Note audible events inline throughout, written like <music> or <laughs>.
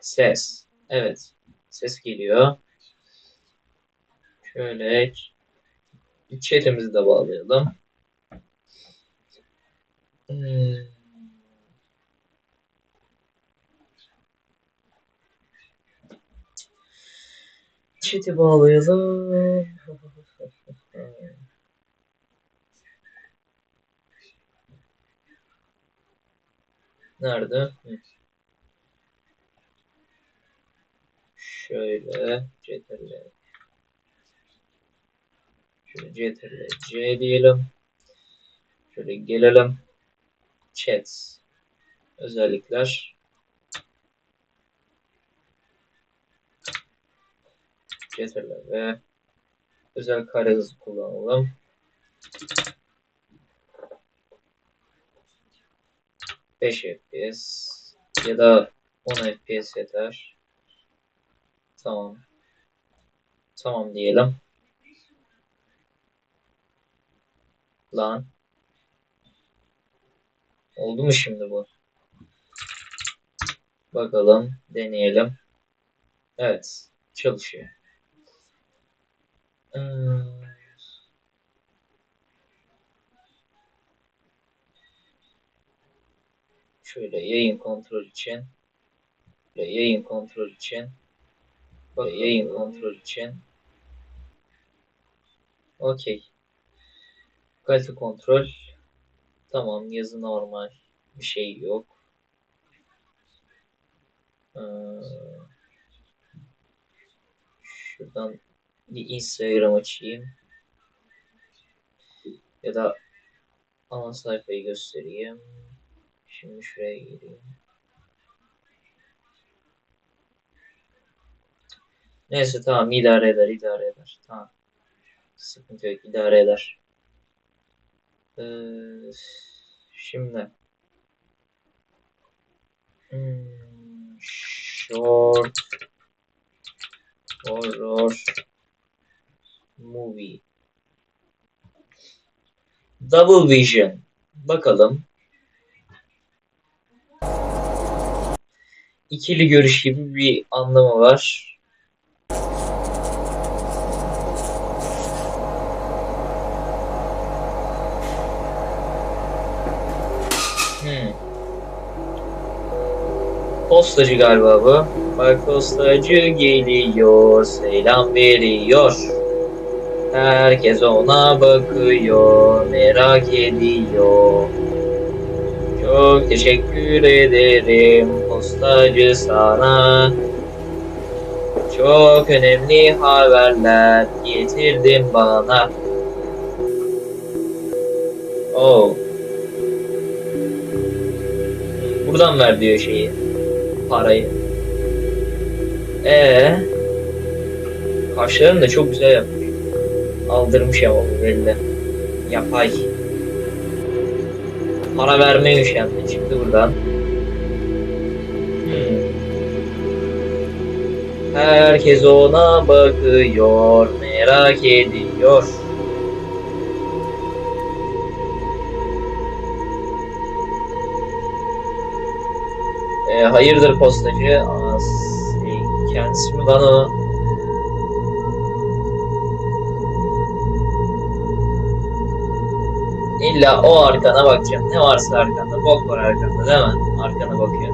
Ses. Evet. Ses geliyor. Şöyle chatimizi de bağlayalım. Hmm. Chat'i bağlayalım. Nerede? Hı. Şöyle CTRL Şöyle CTRL C diyelim. Şöyle gelelim. Chat. Özellikler. CTRL ve özel kare hızı kullanalım. Beş FPS ya da 10 FPS yeter. Tamam. Tamam diyelim. Lan. Oldu mu şimdi bu? Bakalım. Deneyelim. Evet. Çalışıyor. Hmm. Şöyle yayın kontrol için. Şöyle yayın kontrol için. Yayın kontrol için. Okey. Kalite kontrol. Tamam yazı normal. Bir şey yok. Ee, şuradan bir Instagram açayım. Ya da ana sayfayı göstereyim. Şimdi şuraya gireyim. Neyse tamam idare eder idare eder. Tamam. Sıkıntı yok idare eder. Ee, şimdi hmm, short horror movie Double Vision bakalım ikili görüş gibi bir anlamı var. Hmm. Postacı galiba bu. Bak postacı geliyor, selam veriyor. Herkes ona bakıyor, merak ediyor. Çok teşekkür ederim postacı sana. Çok önemli haberler getirdin bana. Oh. Buradan ver diyor şeyi. Parayı. Ee, Kaşlarını da çok güzel yapmış. Aldırmış ama bu belli. Yapay. Para vermeye üşendi. Çıktı buradan. Hmm. Herkes ona bakıyor, merak ediyor. E, hayırdır postacı? Aa, şey, kendisi mi lan o? İlla o arkana bakacağım. Ne varsa arkanda. Bok var arkanda değil mi? Arkana bakıyor.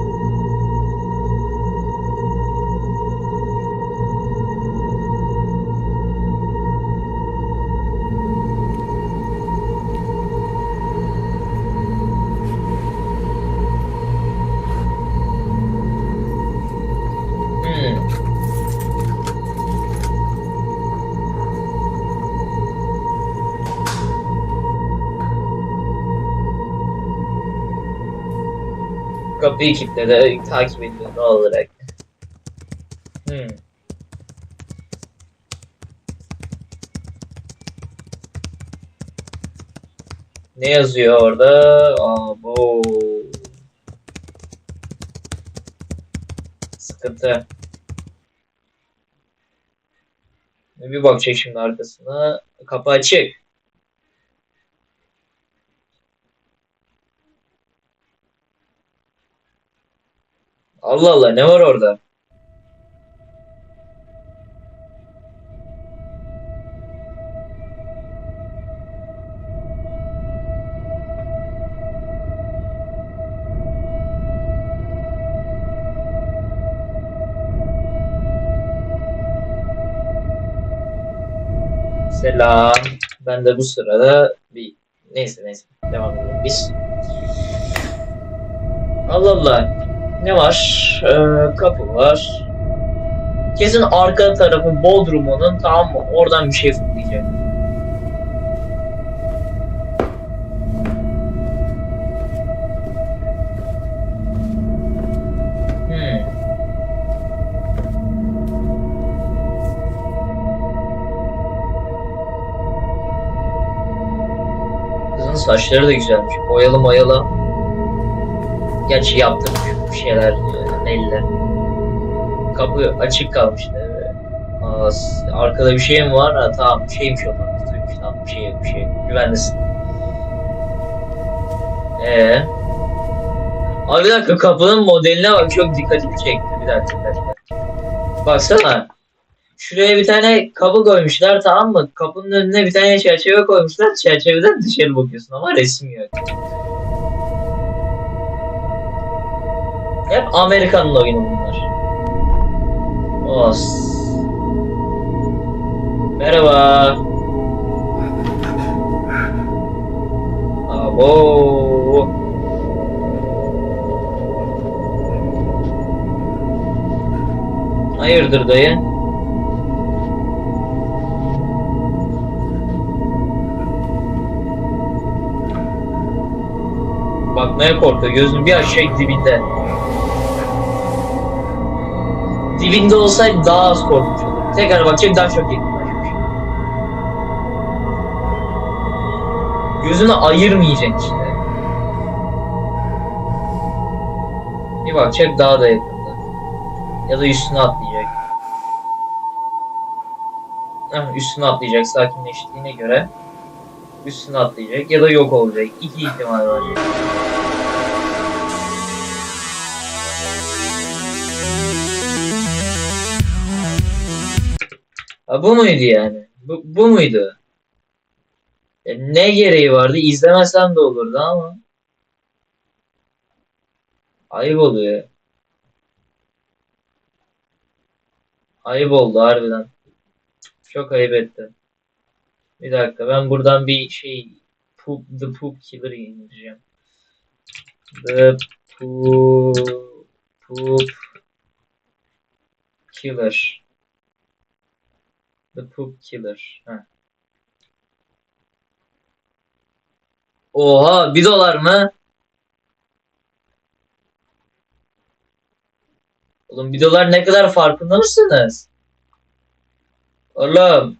Kapıyı kilitledi. Takip ediyor ne olarak. Hmm. Ne yazıyor orada? Abo. Sıkıntı. Bir bakacak şimdi arkasına. Kapı açık. Allah Allah ne var orada? Selam. Ben de bu sırada bir neyse neyse devam edelim biz. Allah Allah. Ne var? Ee, kapı var. Kesin arka tarafı Bodrum'un tamam mı? Oradan bir şey fırlayacak. Hmm. Saçları da güzelmiş. Boyalı boyalı. Gerçi yaptırmış bir şeyler elle. Kapı açık kalmıştı. Aa, arkada bir şey mi var? Ha, tamam şeymiş o tamam. Bir şey yok bir şey. Güvendesin. Ee. Abi bir dakika kapının modeline bak çok dikkatimi çekti. Bir dakika bir dakika. Baksana. Şuraya bir tane kapı koymuşlar tamam mı? Kapının önüne bir tane çerçeve koymuşlar. Çerçeveden dışarı bakıyorsun ama resim yok. Hep Amerikan'ın oyunu bunlar. Os. Merhaba. Abo. Hayırdır dayı? Bakmaya korkuyor. Gözünün bir aşağı dibinde. Dibinde olsaydı daha az korkmuş olurdu. Tekrar bakacak daha çok yakınlaşmış. Gözünü ayırmayacak işte. Bir bakacak daha da yakında. Ya da üstüne atlayacak. Üstüne atlayacak sakinleştiğine göre. Üstüne atlayacak ya da yok olacak. İki ihtimal var. Ha, bu muydu yani? Bu, bu muydu? E, ne gereği vardı? İzlemesem de olurdu ama. Ayıp oluyor. Ayıp oldu harbiden. Çok ayıp etti. Bir dakika ben buradan bir şey poop, The Poop Killer indireceğim. The Poop, poop Killer. The Poop Killer. Heh. Oha bir dolar mı? Oğlum bir dolar ne kadar farkında mısınız? Oğlum.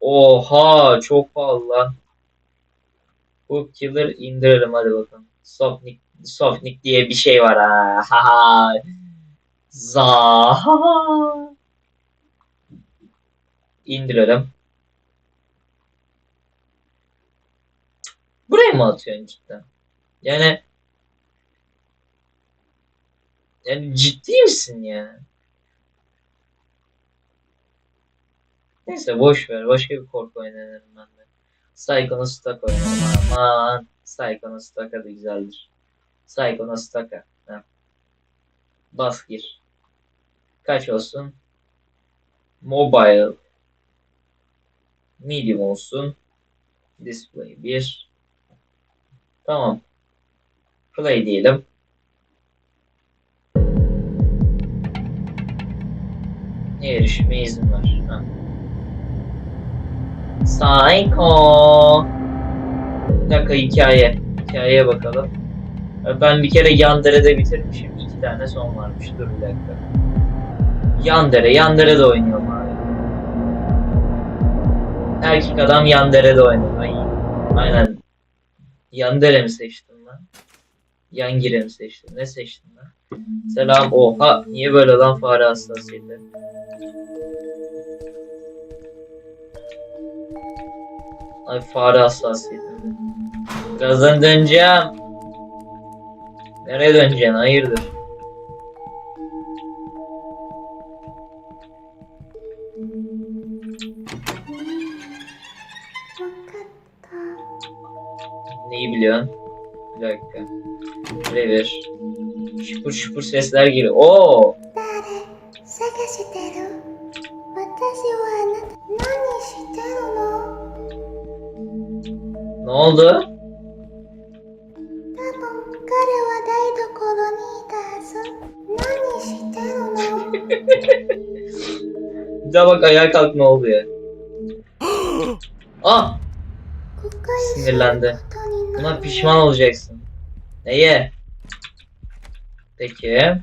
Oha çok pahalı lan. Bu killer indirelim hadi bakalım. Softnik, Softnik diye bir şey var ha. Haha. Za. İndirelim. Buraya mı atıyorsun cidden? Yani yani ciddi misin ya? Neyse boş ver. Başka bir korku oynarım ben de. Psycho'nun Stuck oynarım. Aman. Psycho'nun Stuck'a da güzeldir. Psycho'nun Stuck'a. Ha. Bas gir. Kaç olsun? Mobile. Medium olsun. Display 1. Tamam. Play diyelim. Erişime izin var. Ha. Psycho. Dakika hikaye. Hikayeye bakalım. Ben bir kere Yandere'de bitirmişim. İki tane son varmış. Dur bir dakika. Yandere. Yandere'de oynuyorum abi. Erkek adam Yandere'de oynuyor. Ay, aynen. Yandere mi seçtim ben? Yangire mi seçtim? Ne seçtim ben? Selam. Oha. Niye böyle lan fare hassasiyeti? Ay fare hassasiyeti. Birazdan döneceğim. Nereye döneceksin? Hayırdır? iyi biliyorsun. Bir dakika. Revir. Şupur şupur sesler geliyor. Oo. Ne oldu? <laughs> Bir daha bak ayağa kalk ne oldu ya. <gasps> ah! Sinirlendi. Buna pişman olacaksın. Neye? Peki.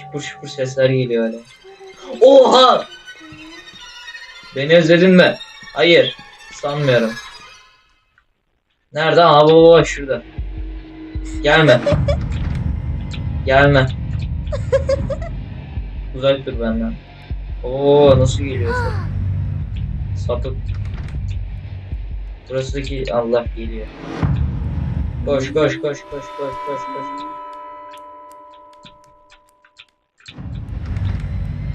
Şıpır şıpır sesler geliyor öyle. Oha! Beni özledin mi? Hayır. Sanmıyorum. Nerede? Aha baba bak şurada. Gelme. Gelme. Uzak dur benden. Oo nasıl geliyorsun? Sapık. Burasıdaki Allah geliyor. Koş koş koş koş koş koş koş.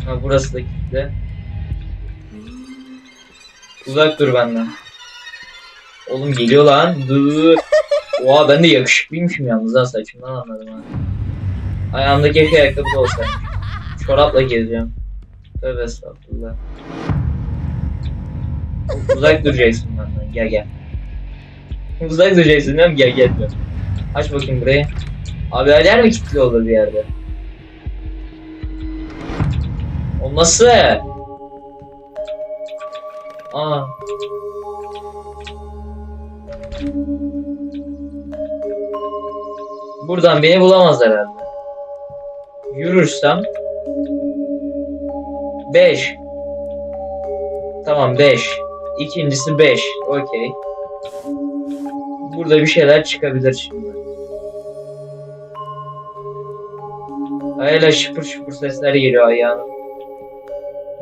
Ha burası da kilitli. Uzak dur benden. Oğlum geliyor lan. Dur. Oha ben de yakışıklıymışım yalnız ha saçımdan anladım ha. Ayağımda keşke ayakkabı da olsa. Çorapla gezeceğim. Tövbe estağfurullah. Uzak duracaksın benden. Gel gel. Uzak duracaksın değil mi? Gel gel diyor. Aç bakayım burayı. Abi yer mi kilitli olur bir yerde? O nasıl? Aa. Buradan beni bulamaz herhalde. Yürürsem 5 Tamam 5 İkincisi 5 Okey. Burada bir şeyler çıkabilir şimdi. Hala şıpır şıpır sesler geliyor ayağına.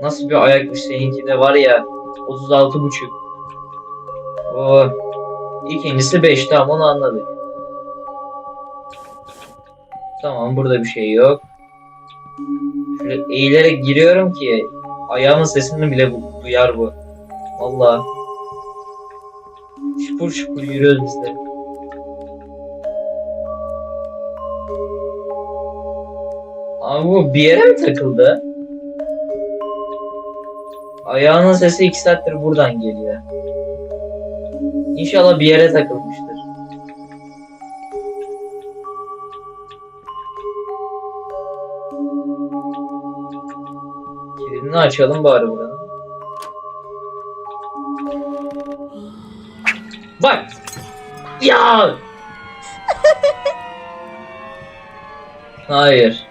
Nasıl bir ayakmış seninki de var ya 36 buçuk. Oo. İkincisi 5 tamam onu anladık. Tamam burada bir şey yok. Şöyle eğilerek giriyorum ki ayağımın sesini bile duyar bu. Valla. Şıpır şıpır yürüyoruz biz de. Abi bu bir yere mi takıldı? Ayağının sesi iki saattir buradan geliyor. İnşallah bir yere takılmıştır. Kilidini açalım bari buranın. Bak! Ya! Hayır.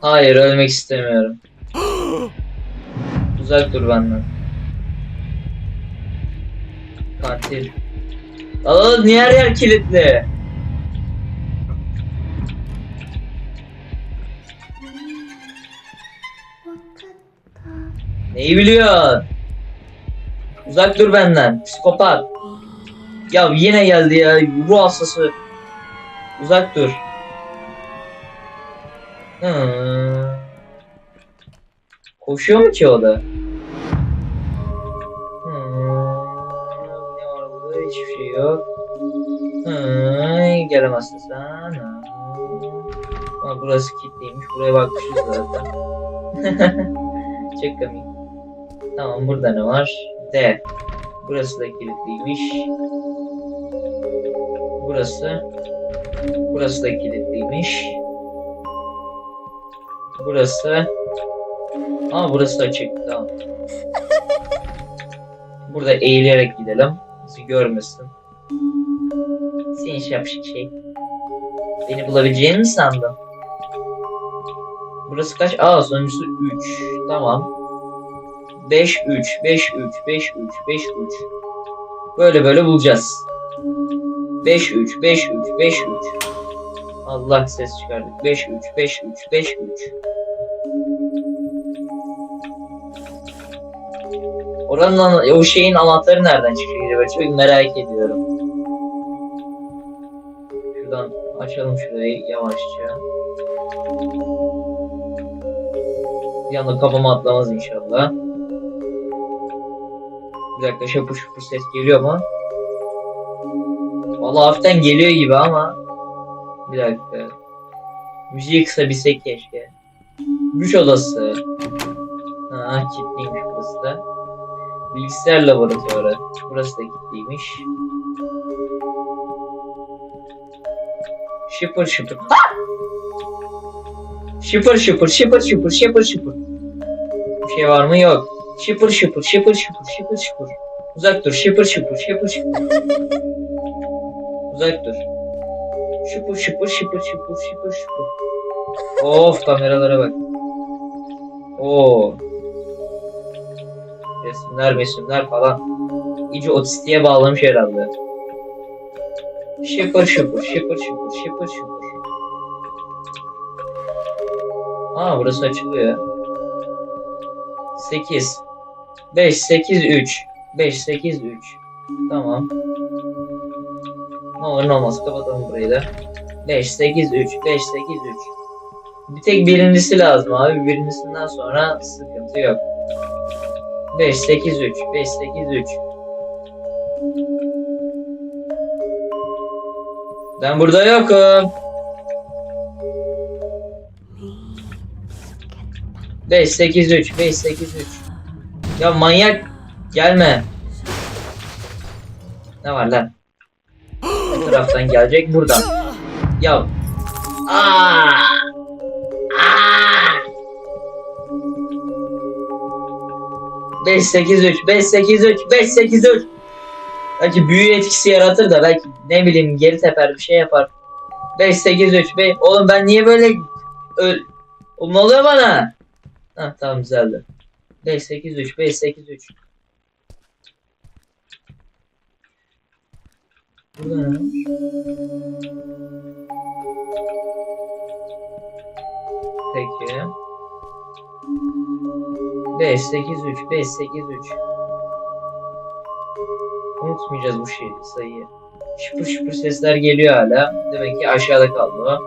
Hayır ölmek istemiyorum. Uzak dur benden. Katil. Aa niye her yer kilitli? Neyi biliyorsun? Uzak dur benden. Psikopat. Ya yine geldi ya. Ruh hastası. Uzak dur. Hı. Koşuyor mu ki o da? Ne var burada? Hiçbir şey yok. Hı. Gelemezsin sen. Ama burası kilitliymiş. Buraya bakmışız zaten. <laughs> Çok komik. Tamam burada ne var? D. Burası da kilitliymiş. Burası. Burası da kilitliymiş. Burası. Aa burası açık. Tamam. Burada eğilerek gidelim. Bizi görmesin. Senin şapşik şey. Beni bulabileceğini mi sandın? Burası kaç? Aa sonuncusu 3. Tamam. 5 3 5 3 5 3 5 3. Böyle böyle bulacağız. 5 3 5 3 5 3. Allah ses çıkardık. 5 3 5 3 5 3. Oranın o şeyin anahtarı nereden çıkıyor? Ben çok merak ediyorum. Şuradan açalım şurayı yavaşça. Bir anda kafama atlamaz inşallah. Bir dakika şapur şupur ses geliyor mu? Valla hafiften geliyor gibi ama. Bir dakika. Müziği kısabilsek keşke. Güç odası. Ha kilitliymiş burası da. Bilgisayar laboratuvarı. Burası da kilitliymiş. Şıpır şıpır. Ah! Şıpır şıpır şıpır şıpır şıpır şıpır. Bir şey var mı? Yok. Şıpır şıpır şıpır şıpır şıpır şıpır. Uzak dur. Şıpır şıpır şıpır şıpır. Uzak dur. Şıpır şıpır şıpır şıpır şıpır şıpır. Of kameralara bak. Oo. Resimler mesimler falan. İyice otistiğe bağlamış herhalde. Şıpır şıpır şıpır şıpır şıpır şıpır. Aa burası açılıyor. 8 5 8 3 5 8 3 Tamam. Ne olur kapatalım burayı da. 5 8 3 5 8 3 Bir tek birincisi lazım abi. Birincisinden sonra sıkıntı yok. 5 8 3 5 8 3 Ben burada yokum. 5 8 3 5 8 3 Ya manyak gelme. Ne var lan? Bu taraftan gelecek buradan. Ya. Aa! Aa! 5 8 3 5 8 3 5 8 3 Belki büyü etkisi yaratır da belki ne bileyim geri teper bir şey yapar. 5 8 3 5 Oğlum ben niye böyle öl Oğlum ne oluyor bana? Ha tamam güzeldi. 5 8 3 5 8 3 Burada ne? Peki. 5 8 3 5 8 3 Unutmayacağız bu şeyi sayıyı. Şıpır şıpır sesler geliyor hala. Demek ki aşağıda kaldı o.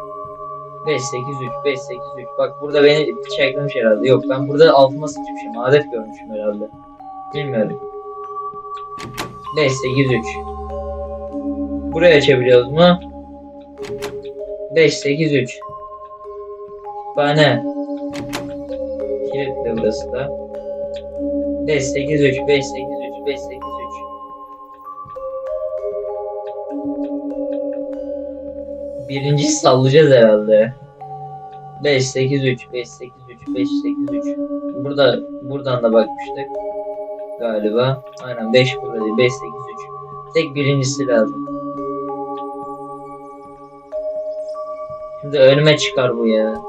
5 8 3 5 8 3 Bak burada beni çekmemiş herhalde. Yok ben burada altıma sıçmışım. Adet görmüşüm herhalde. Bilmiyorum. 5 8 3 Buraya açabiliyoruz mu? 5 8 3 Kütüphane. Kilitli burası da. 5 8 3 5 8 3 5 8 3 Birinci sallayacağız herhalde. 5 8 3 5 8 3 5 8 3 Burada buradan da bakmıştık galiba. Aynen 5 burada değil 5 8 3 Tek birincisi lazım. Şimdi önüme çıkar bu ya.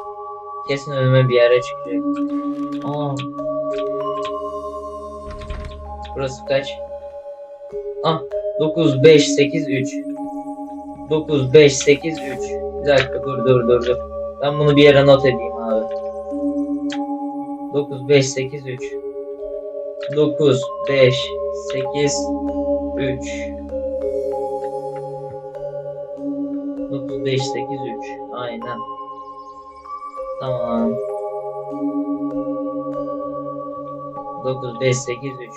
Kesin önüme bir yere çıkacak. Aa. Burası kaç? Ah 9 5 8 3 9 5 8 3 Bir dakika dur dur dur dur. Ben bunu bir yere not edeyim abi. 9 5 8 3 9 5 8 3 9 5 8 3 Aynen. Tamam. 9 5 8 3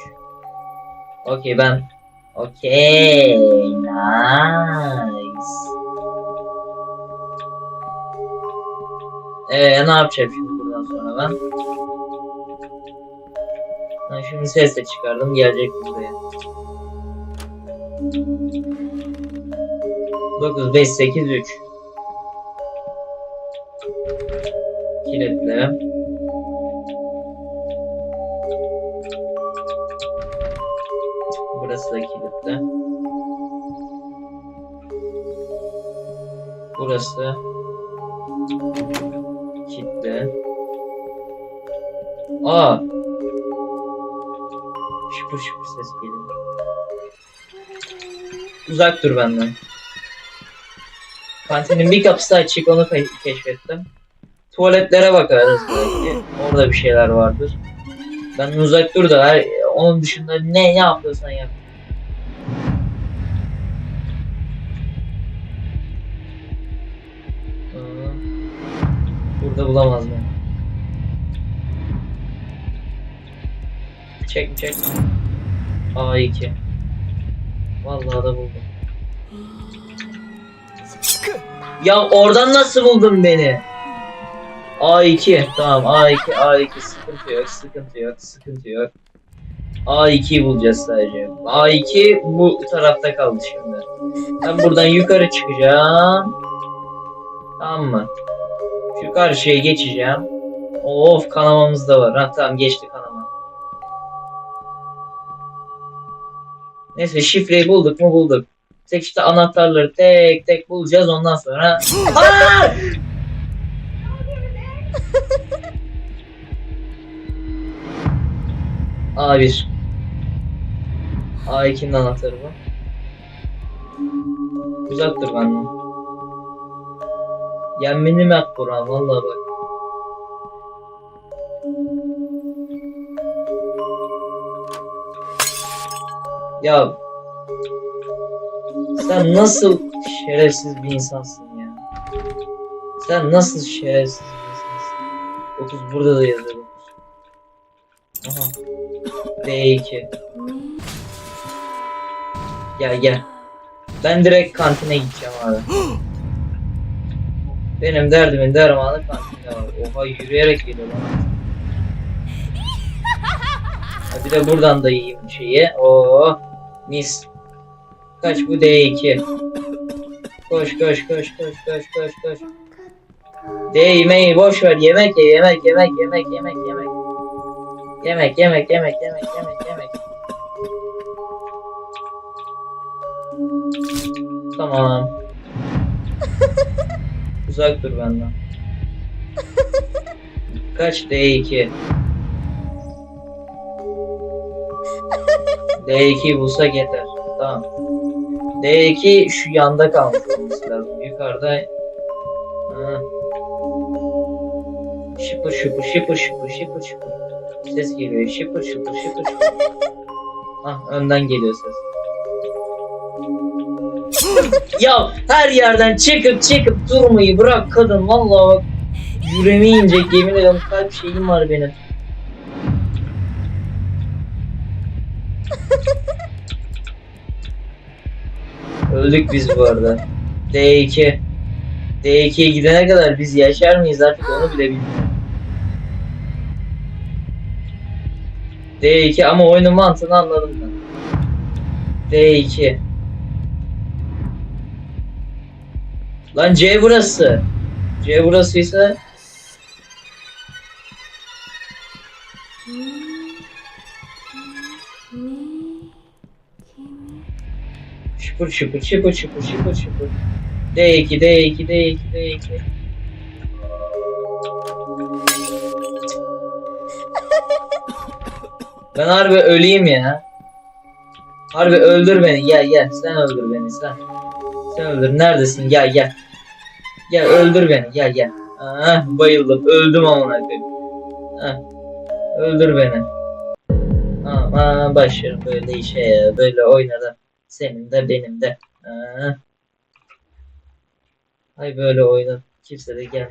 Okey ben Okey. Nice. Ee, ne yapacağım şimdi buradan sonra ben? Ben şimdi ses de çıkardım. Gelecek buraya. 9, 5, 8, 3. Kilitle. Burası da kilitli. Burası kilitli. Aa! Şıpır şıpır ses geliyor. Uzak dur benden. Kantinin bir kapısı açık onu ke- keşfettim. Tuvaletlere bakarız belki. Orada bir şeyler vardır. Benden uzak dur da onun dışında ne yapıyorsan yap. Burada bulamaz mı? Çek çek. A2. Vallahi da buldum. Ya oradan nasıl buldun beni? A2 tamam A2 A2 sıkıntı yok sıkıntı yok sıkıntı yok. A2'yi bulacağız sadece. A2 bu tarafta kaldı şimdi. Ben buradan yukarı çıkacağım. Tamam mı? Şu karşıya geçeceğim. Of kanamamız da var. Ha tamam geçti kanama. Neyse şifreyi bulduk mu bulduk. Tek işte anahtarları tek tek bulacağız ondan sonra. Aa! A1. A2'nin anahtarı bu. Uzak dur benden. Yenmeni mi Buran vallahi bak. Ya sen nasıl şerefsiz bir insansın ya. Sen nasıl şerefsiz bir insansın. 9 burada da yazıyor 9. Aha. B2. Gel gel. Ben direkt kantine gideceğim abi. Benim derdimin dermanı kantinde var. Oha yürüyerek geliyor lan. Bir de buradan da yiyeyim şeyi. Oo mis. Kaç bu D2. Koş koş koş koş koş koş koş. D yemeği boş ver. Yemek ye yemek yemek yemek yemek yemek. Yemek yemek yemek yemek yemek yemek. Tamam. <laughs> Uzak dur benden. Kaç D2? <laughs> D2'yi bulsak yeter. Tamam. D2 şu yanda kalmış lazım. Yukarıda. Ha. Şıpır şıpır şıpır şıpır şıpır şıpır. Ses geliyor. Şıpır şıpır şıpır şıpır. Ah önden geliyor ses. ya her yerden çıkıp çıkıp durmayı bırak kadın vallahi bak yüreğime inecek yemin ediyorum kalp şeyim var benim. Öldük biz bu arada. D2. D2'ye gidene kadar biz yaşar mıyız artık onu bile bilmiyorum. D2 ama oyunun mantığını anladım ben. D2. Lan C burası. C burasıysa şıpır şıpır şıpır şıpır şıpır şıpır. D2 D2 D2 D2. Ben harbi öleyim ya. Harbi öldür beni gel gel sen öldür beni sen. Sen öldür neredesin gel gel. Gel öldür beni gel gel. Ah bayıldım öldüm amına koyayım. Öldür beni. Aman başlarım böyle işe ya böyle oynadım. Senin de benim de. Ah. Ay böyle oyna. Kimse de gel.